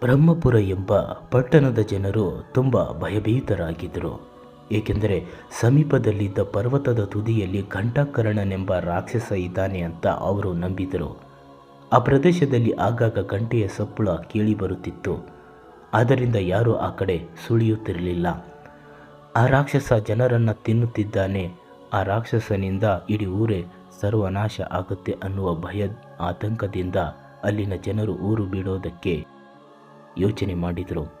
ಬ್ರಹ್ಮಪುರ ಎಂಬ ಪಟ್ಟಣದ ಜನರು ತುಂಬ ಭಯಭೀತರಾಗಿದ್ದರು. ಏಕೆಂದರೆ ಸಮೀಪದಲ್ಲಿದ್ದ ಪರ್ವತದ ತುದಿಯಲ್ಲಿ ಘಂಟಾಕರ್ಣನೆಂಬ ರಾಕ್ಷಸ ಇದ್ದಾನೆ ಅಂತ ಅವರು ನಂಬಿದರು. ಆ ಪ್ರದೇಶದಲ್ಲಿ ಆಗಾಗ ಗಂಟೆಯ ಸಪ್ಪಳ ಕೇಳಿಬರುತ್ತಿತ್ತು. ಆದ್ದರಿಂದ ಯಾರೂ ಆ ಕಡೆ ಸುಳಿಯುತ್ತಿರಲಿಲ್ಲ. ಆ ರಾಕ್ಷಸ ಜನರನ್ನು ತಿನ್ನುತ್ತಿದ್ದಾನೆ. ಆ ರಾಕ್ಷಸನಿಂದ ಇಡೀ ಊರೇ ಸರ್ವನಾಶ ಆಗುತ್ತೆ ಅನ್ನುವ ಭಯ, ಆತಂಕದಿಂದ ಅಲ್ಲಿನ ಜನರು ಊರು ಬಿಡೋದಕ್ಕೆ ಯೋಚನೆ ಮಾಡಿದರು.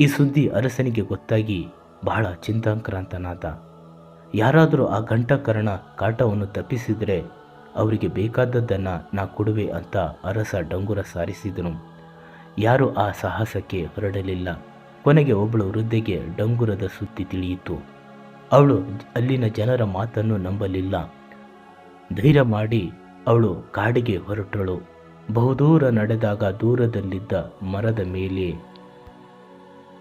ಈ ಸುದ್ದಿ ಅರಸನಿಗೆ ಗೊತ್ತಾಗಿ ಬಹಳ ಚಿಂತಾಕ್ರಾಂತನಾದ. ಯಾರಾದರೂ ಆ ಗಂಟಕರಣ ಕಾಟವನ್ನು ತಪ್ಪಿಸಿದರೆ ಅವರಿಗೆ ಬೇಕಾದದ್ದನ್ನು ನಾ ಕೊಡುವೆ ಅಂತ ಅರಸ ಡಂಗುರ ಸಾರಿಸಿದನು. ಯಾರೂ ಆ ಸಾಹಸಕ್ಕೆ ಹೊರಡಲಿಲ್ಲ. ಕೊನೆಗೆ ಒಬ್ಬಳು ವೃದ್ಧೆಗೆ ಡಂಗುರದ ಸುದ್ದಿ ತಿಳಿಯಿತು. ಅವಳು ಅಲ್ಲಿನ ಜನರ ಮಾತನ್ನು ನಂಬಲಿಲ್ಲ. ಧೈರ್ಯ ಮಾಡಿ ಅವಳು ಕಾಡಿಗೆ ಹೊರಟಳು. ಬಹುದೂರ ನಡೆದಾಗ ದೂರದಲ್ಲಿದ್ದ ಮರದ ಮೇಲೆ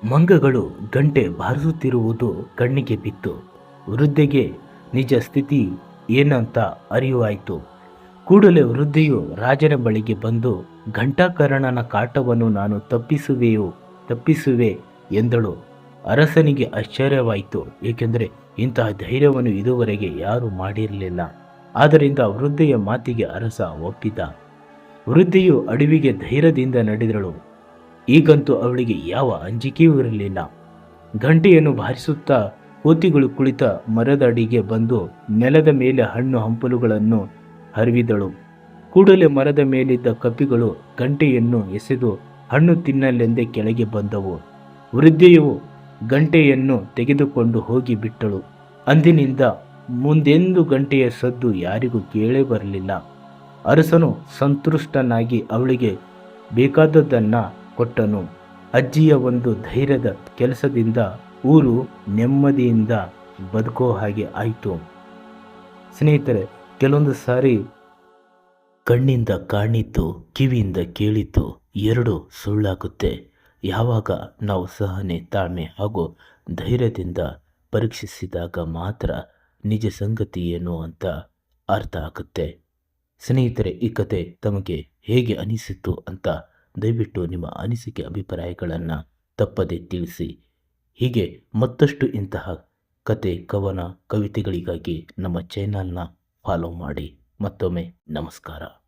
ಮಂಗಗಳು ಗಂಟೆ ಬಾರಿಸುತ್ತಿರುವುದು ಕಣ್ಣಿಗೆ ಬಿತ್ತು. ವೃದ್ಧೆಗೆ ನಿಜ ಸ್ಥಿತಿ ಏನಂತ ಅರಿವಾಯಿತು. ಕೂಡಲೇ ವೃದ್ಧೆಯು ರಾಜನ ಬಳಿಗೆ ಬಂದು, ಘಂಟಾಕರಣನ ಕಾಟವನ್ನು ನಾನು ತಪ್ಪಿಸುವೆಯೋ, ತಪ್ಪಿಸುವೆ ಎಂದಳು. ಅರಸನಿಗೆ ಆಶ್ಚರ್ಯವಾಯಿತು, ಏಕೆಂದರೆ ಇಂತಹ ಧೈರ್ಯವನ್ನು ಇದುವರೆಗೆ ಯಾರೂ ಮಾಡಿರಲಿಲ್ಲ. ಆದ್ದರಿಂದ ವೃದ್ಧೆಯ ಮಾತಿಗೆ ಅರಸ ಒಪ್ಪಿದ. ವೃದ್ಧೆಯು ಅಡವಿಗೆ ಧೈರ್ಯದಿಂದ ನಡೆದಳು. ಈಗಂತೂ ಅವಳಿಗೆ ಯಾವ ಅಂಜಿಕೆಯೂ ಇರಲಿಲ್ಲ. ಗಂಟೆಯನ್ನು ಬಾರಿಸುತ್ತಾ ಕೋತಿಗಳು ಕುಳಿತ ಮರದ ಅಡಿಗೆ ಬಂದು ನೆಲದ ಮೇಲೆ ಹಣ್ಣು ಹಂಪಲುಗಳನ್ನು ಹರಿವಿದಳು. ಕೂಡಲೇ ಮರದ ಮೇಲಿದ್ದ ಕಪ್ಪಿಗಳು ಗಂಟೆಯನ್ನು ಎಸೆದು ಹಣ್ಣು ತಿನ್ನಲೆಂದೇ ಕೆಳಗೆ ಬಂದವು. ವೃದ್ಧೆಯು ಗಂಟೆಯನ್ನು ತೆಗೆದುಕೊಂಡು ಹೋಗಿ ಬಿಟ್ಟಳು. ಅಂದಿನಿಂದ ಮುಂದೆಂದು ಗಂಟೆಯ ಸದ್ದು ಯಾರಿಗೂ ಕೇಳೇ ಬರಲಿಲ್ಲ. ಅರಸನು ಸಂತುಷ್ಟನಾಗಿ ಅವಳಿಗೆ ಬೇಕಾದದ್ದನ್ನು ಕೊಟ್ಟನು. ಅಜ್ಜಿಯ ಒಂದು ಧೈರ್ಯದ ಕೆಲಸದಿಂದ ಊರು ನೆಮ್ಮದಿಯಿಂದ ಬದುಕೋ ಹಾಗೆ ಆಯಿತು. ಸ್ನೇಹಿತರೆ, ಕೆಲವೊಂದು ಸಾರಿ ಕಣ್ಣಿಂದ ಕಾಣಿತ್ತು, ಕಿವಿಯಿಂದ ಕೇಳಿತ್ತು, ಎರಡು ಸುಳ್ಳಾಗುತ್ತೆ. ಯಾವಾಗ ನಾವು ಸಹನೆ, ತಾಳ್ಮೆ ಹಾಗೂ ಧೈರ್ಯದಿಂದ ಪರೀಕ್ಷಿಸಿದಾಗ ಮಾತ್ರ ನಿಜ ಸಂಗತಿ ಏನು ಅಂತ ಅರ್ಥ ಆಗುತ್ತೆ. ಸ್ನೇಹಿತರೆ, ಈ ಕತೆ ತಮಗೆ ಹೇಗೆ ಅನಿಸಿತು ಅಂತ ದಯವಿಟ್ಟು ನಿಮ್ಮ ಅನಿಸಿಕೆ ಅಭಿಪ್ರಾಯಗಳನ್ನು ತಪ್ಪದೆ ತಿಳಿಸಿ. ಹೀಗೆ ಮತ್ತಷ್ಟು ಇಂತಹ ಕತೆ, ಕವನ, ಕವಿತೆಗಳಿಗಾಗಿ ನಮ್ಮ ಚಾನಲ್ನ ಫಾಲೋ ಮಾಡಿ. ಮತ್ತೊಮ್ಮೆ ನಮಸ್ಕಾರ.